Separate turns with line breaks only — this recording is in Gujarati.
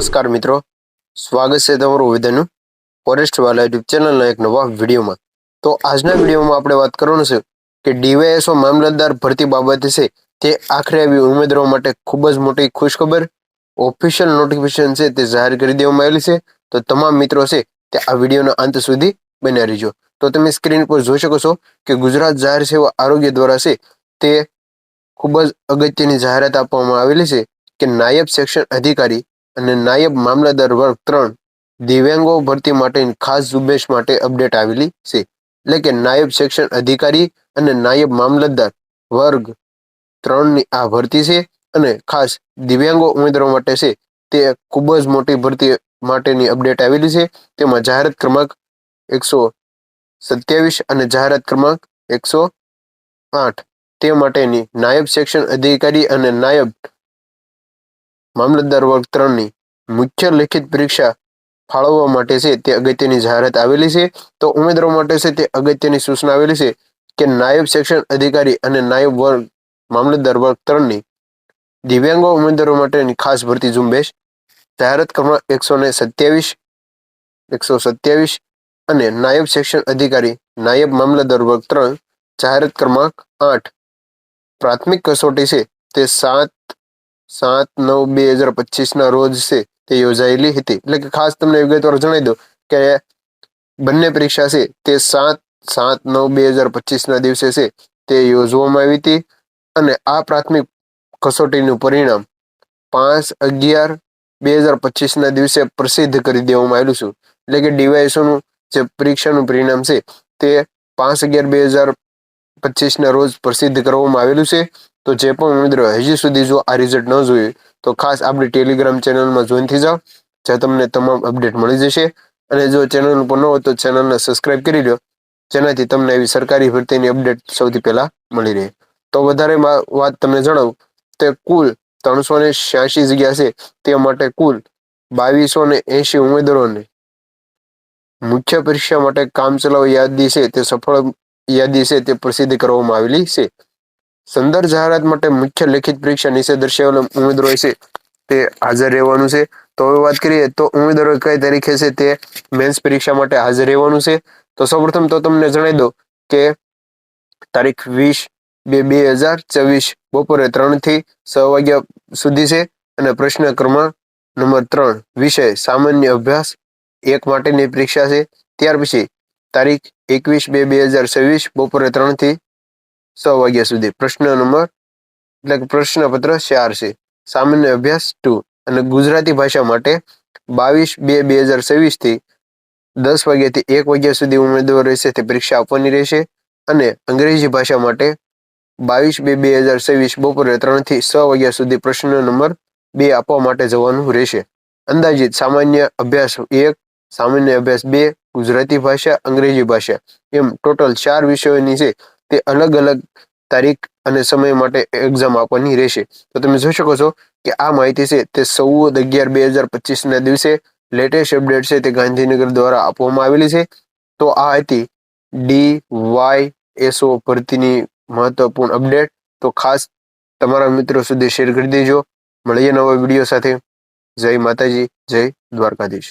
નમસ્કાર મિત્રો. સ્વાગત છે તમારું વિધાનનું ફોરેસ્ટ વાલા યુટ્યુબ ચેનલના એક નવા વિડીયોમાં. તો આજના વિડીયોમાં આપણે વાત કરવાનું છે કે ડીવાયએસઓ મામલતદાર ભરતી બાબતે છે તે આખરે આવી ઉમેદવારો માટે ખૂબ જ મોટી ખુશખબર ઓફિશિયલ નોટિફિકેશન છે તે જાહેર કરી દેવામાં આવેલી છે. તો તમામ મિત્રો છે તે આ વિડીયોના અંત સુધી બન્યા રહીજો. તો તમે સ્ક્રીન પર જોઈ શકો છો કે ગુજરાત જાહેર સેવા આરોગ્ય દ્વારા છે તે ખૂબ જ અગત્યની જાહેરાત આપવામાં આવેલી છે કે નાયબ સેક્શન અધિકારી અને નાયબ મામલતદાર વર્ગ ત્રણ દિવ્યાંગો ભરતી માટેની ખાસ ઝુંબેશ માટે અપડેટ આવેલી છે. એટલે કે નાયબ સેક્શન અધિકારી અને નાયબ મામલતદાર વર્ગ ત્રણની આ ભરતી છે અને ખાસ દિવ્યાંગો ઉમેદવારો માટે છે તે ખૂબ જ મોટી ભરતી માટેની અપડેટ આવેલી છે. તેમાં જાહેરાત ક્રમાંક એકસો સત્યાવીસ અને જાહેરાત ક્રમાંક એકસો આઠ. તે માટેની નાયબ સેક્શન અધિકારી અને નાયબ મામલતદાર વર્ગ ત્રણની મુખ્ય લેખિત પરીક્ષા ફાળવવા માટે છે તે અગત્યની જાહેરાત આવેલી છે. તો ઉમેદવારો માટે છે તે અગત્યની સૂચના આવેલી છે કે નાયબ સેક્શન અધિકારી અને નાયબ વર્ગ મામલતદાર વર્ગ ત્રણની દિવ્યાંગો ઉમેદવારો માટેની ખાસ ભરતી ઝુંબેશ, જાહેરાત ક્રમાંક એકસો ને સત્યાવીસ, એકસો સત્યાવીસ અને નાયબ સેક્શન અધિકારી નાયબ મામલતદાર વર્ગ ત્રણ, જાહેરાત ક્રમાંક આઠ. પ્રાથમિક કસોટી છે તે સાત સાત નવ બે હજાર પચીસના રોજ છે તે યોજાયેલી હતી. એટલે કે ખાસ તમને વિગતવાર જણાવી દો કે બંને પરીક્ષા છે તે સાત સાત નવ બે હજાર પચીસના દિવસે છે તે યોજવામાં આવી હતી અને આ પ્રાથમિક કસોટીનું પરિણામ પાંચ અગિયાર બે હજાર પચીસના દિવસે પ્રસિદ્ધ કરી દેવામાં આવેલું છે. એટલે કે ડીવાયસોનું જે પરીક્ષાનું પરિણામ છે તે પાંચ અગિયાર બે હજાર પચીસના રોજ પ્રસિદ્ધ કરવામાં આવેલું છે. તો જે પણ મિત્રો, હજી સુધી જો આ રિઝલ્ટ ન જોયું, તો ખાસ આપણી ટેલિગ્રામ ચેનલમાં જોઈન થઈ જાઓ, જ્યાં તમને તમામ અપડેટ મળી જશે. અને જો ચેનલ ઉપર ન હોય તો ચેનલને સબસ્ક્રાઇબ કરી લો, જેનાથી તમને એવી સરકારી ભરતીની અપડેટ સૌથી પહેલા મળી રહે. તો વધારે વાત તમને જણાવું, તે કુલ ત્રણસો ને છ્યાસી જગ્યા છે, તે માટે કુલ બાવીસો ને એસી ઉમેદવારોને મુખ્ય પરીક્ષા માટે કામચલાઉ યાદી છે, તે સફળ યાદી છે, તે પ્રસિદ્ધ કરવામાં આવેલી છે. સંદર જાહેરાત માટે મુખ્ય લેખિત પરીક્ષા નીચે દર્શાવેલા ઉમેદવારો છે, તે હાજર રહેવાનું છે. તો હવે વાત કરીએ તો ઉમેદવારો કઈ તારીખે છે તે મેન્સ પરીક્ષા માટે હાજર રહેવાનું છે. તો સૌપ્રથમ તો તમને જણાવી દો કે તારીખ વીસ બે બે હજાર ચોવીસ બપોરે ત્રણથી છ વાગ્યા સુધી છે અને પ્રશ્ન ક્રમાંક નંબર ત્રણ, વિષય સામાન્ય અભ્યાસ એક માટેની પરીક્ષા છે. ત્યાર પછી તારીખ એકવીસ બે બે હજાર છવ્વીસ બપોરે ત્રણ છ વાગ્યા સુધી પ્રશ્ન નંબર એટલે કે પ્રશ્નપત્ર ચાર છે સામાન્ય અભ્યાસ ટુ અને ગુજરાતી ભાષા માટે બાવીસ બે બે હજાર છવ્વીસથી દસ વાગ્યાથી એક વાગ્યા સુધી ઉમેદવાર રહેશે તે પરીક્ષા આપવાની રહેશે અને અંગ્રેજી ભાષા માટે બાવીસ બે બે હજાર છવ્વીસ બપોરે ત્રણથી છ વાગ્યા સુધી પ્રશ્ન નંબર બે આપવા માટે જવાનું રહેશે અંદાજિત સામાન્ય અભ્યાસ એક સામાન્ય અભ્યાસ બે ગુજરાતી ભાષા અંગ્રેજી ભાષા એમ ટોટલ ચાર વિષયોની છે તે અલગ અલગ તારીખ અને સમય માટે એક્ઝામ આપવાની રહેશે. તો તમે જોઈ શકો છો કે આ માહિતી છે તે ચૌદ અગિયાર બે હજાર પચીસના દિવસે લેટેસ્ટ અપડેટ છે તે ગાંધીનગર દ્વારા આપવામાં આવેલી છે. તો આ હતી ડી વાય એસઓ ભરતીની મહત્વપૂર્ણ અપડેટ તો ખાસ તમારા મિત્રો સુધી શેર કરી દેજો. મળીએ નવા વીડિયો સાથે. જય માતાજી, જય દ્વારકાધીશ.